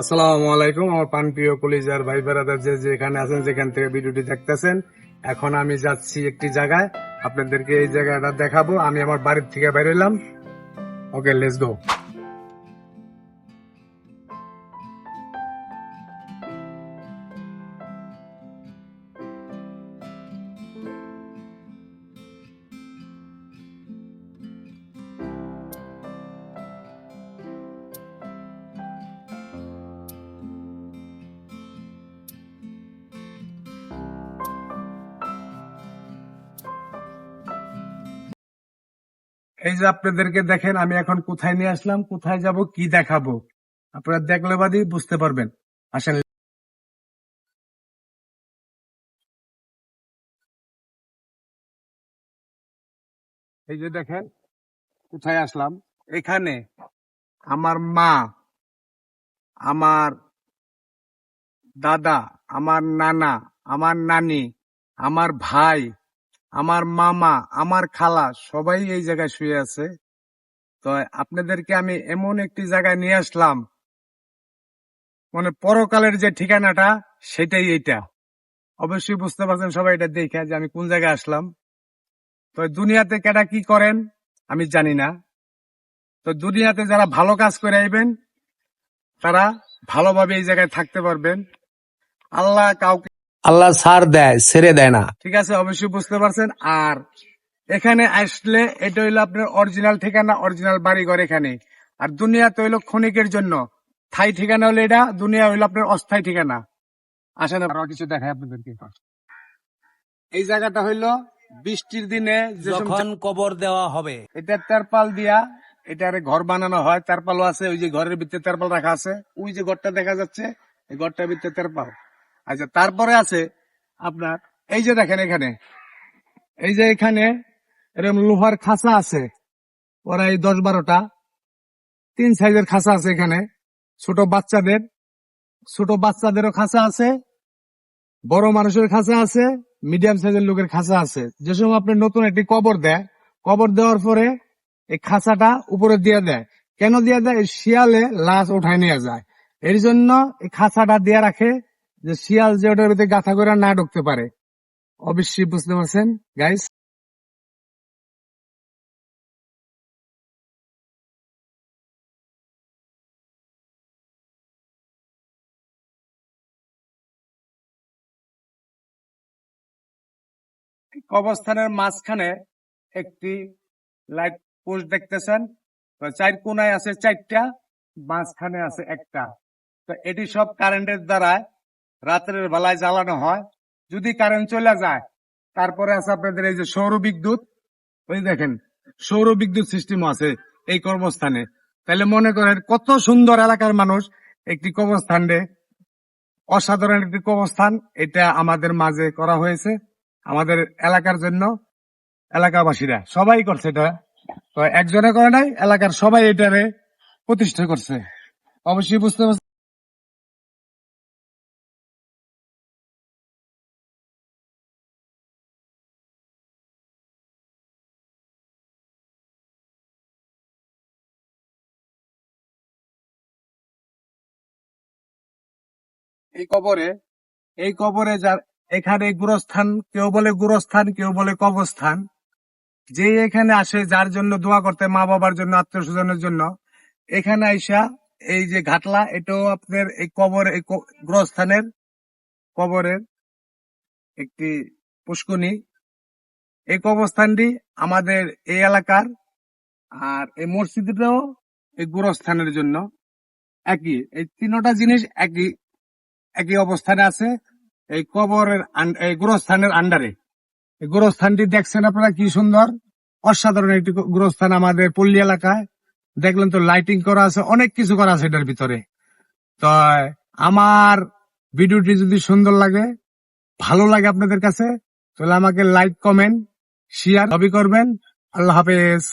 আসসালামু আলাইকুম, আমার পানপ্রিয় কলিজার ভাই বেড়াদার যে যেখানে আছেন, যেখান থেকে ভিডিওটি দেখতেছেন। এখন আমি যাচ্ছি একটি জায়গায়। আপনাদেরকে এই জায়গাটা দেখাবো। আমি আমার বাড়ির থেকে বেরোলাম ওকে লেটস গো এই যে আপনাদেরকে দেখেন, আমি এখন কোথায় নিয়ে আসলাম, কোথায় যাব, কি দেখাবো? আপনারা দেখলে বাদই বুঝতে পারবেন। আসেন। এই যে দেখেন, কোথায় আসলাম? এখানে আমার মা, আমার দাদা, আমার নানা, আমার নানি, আমার ভাই আমার মামা, আমার খালা সবাই এই জায়গায় শুয়ে আছে। তো আপনাদেরকে আমি এমন একটি জায়গায় নিয়ে আসলাম। মানে পরকালের যে ঠিকানাটা, সেটাই এইটা। অবশ্যই বুঝতে পারছেন সবাই এটা দেখে যে আমি কোন জায়গায় আসলাম। তো দুনিয়াতে কেটা কি করেন, আমি জানি না। তো দুনিয়াতে যারা ভালো কাজ করে আইবেন, তারা ভালোভাবে এই জায়গায় থাকতে পারবেন। আল্লাহ কাউকে আল্লাহ সার দেয় ছেড়ে দেয় না। ঠিক আছে অবশ্যই বুঝতে পারছেন। আর এখানে আসলে এটা হইল আপনার অরিজিনাল ঠিকানা অরিজিনাল বাড়িঘর এখানে। আর দুনিয়াতে হইল ক্ষণিকের জন্য। থাই ঠিকানা হলো এটা দুনিয়া হইল আপনার অস্থায়ী ঠিকানা। আসেন আরও কিছু দেখায় আপনাদেরকে। এই জায়গাটা হইল বৃষ্টির দিনে যখন কবর দেওয়া হবে। এটা তেরপাল দিয়া এটারে ঘর বানানো হয়। তেরপালও আছে ওই যে ঘরের ভিতরে তেরপাল রাখা আছে। ওই যে ঘরটা দেখা যাচ্ছে এই ঘরটার ভিতরে তেরপাল। আচ্ছা তারপরে আছে আপনার, এই যে দেখেন এখানে, এই যে এখানে এরকম লোহার খাঁচা আছে, ওরা এই দশ বারোটা, তিন সাইজের খাঁচা আছে এখানে, ছোট বাচ্চাদের, ছোট বাচ্চাদেরও খাঁচা আছে, বড় মানুষের খাঁচা আছে, মিডিয়াম সাইজের লোকের খাঁচা আছে। যে সময় আপনি নতুন একটি কবর দেয়, কবর দেওয়ার পরে এই খাঁচাটা উপরে দিয়ে দেয়। কেন দিয়ে দেয়? শিয়ালে লাশ উঠায় নিয়ে যায়। এর জন্য এই খাঁচাটা দিয়ে রাখে যে শিয়াল যে ওটার ভিতরে গাথা করে না ঢুকতে পারে। অবশ্যই বুঝতে পারছেন গাইস কবরস্থানের মাঝখানে একটি লাইট পোস্ট দেখতেছেন। চার কোনায় আছে চারটা, মাঝখানে আছে একটা। তো এটি সব কারেন্টের দ্বারা রাত্রের বেলায় জ্বালানো হয়। যদি কারেন্ট চলে যায়, তারপরে আছে আপনাদের এই যে সৌর বিদ্যুৎ। ওই দেখেন, সৌর বিদ্যুৎ সিস্টেম আছে এই কর্মস্থানে। তাহলে মনে করেন কত সুন্দর এলাকার মানুষ একটি কবরস্থানে। অসাধারণ একটি কবরস্থান, এটা আমাদের মাঝে করা হয়েছে আমাদের এলাকার জন্য এলাকাবাসীরা। সবাই করছে এটা। তো একজনে করে নাই, এলাকার সবাই এটারে প্রতিষ্ঠা করছে। অবশ্যই বুঝতে পারছি এই কবরে এই কবরে যার, এখানে গুরস্থান, কেউ বলে গুরস্থান, কেউ বলে কবরস্থান। যে এখানে আসে, যার জন্য দোয়া করতে মা বাবার জন্য আত্মীয় স্বজনের জন্য, এখানে আইসা, এই যে ঘাটলা, এটাও আপনার এই কবর, এই গুরস্থানের কবরের একটি পুষ্কনি এই কবরস্থানটি আমাদের এই এলাকার, আর এই মসজিদটাও এই গুরস্থানের জন্য একই। এই তিনটা জিনিস একই। একই অবস্থানে আছে। এই কবরের এই গুরস্থানের আন্ডারে। এই গুরস্থানটি দেখছেন আপনারা কি সুন্দর? অসাধারণ একটি গুরস্থান আমাদের পল্লী এলাকায়। দেখলেন তো লাইটিং করা আছে, অনেক কিছু করা আছে এটার ভিতরে। তো, আমার ভিডিওটি যদি সুন্দর লাগে, ভালো লাগে আপনাদের কাছে, তাহলে আমাকে লাইক কমেন্ট শেয়ার সবই করবেন। আল্লাহ হাফেজ।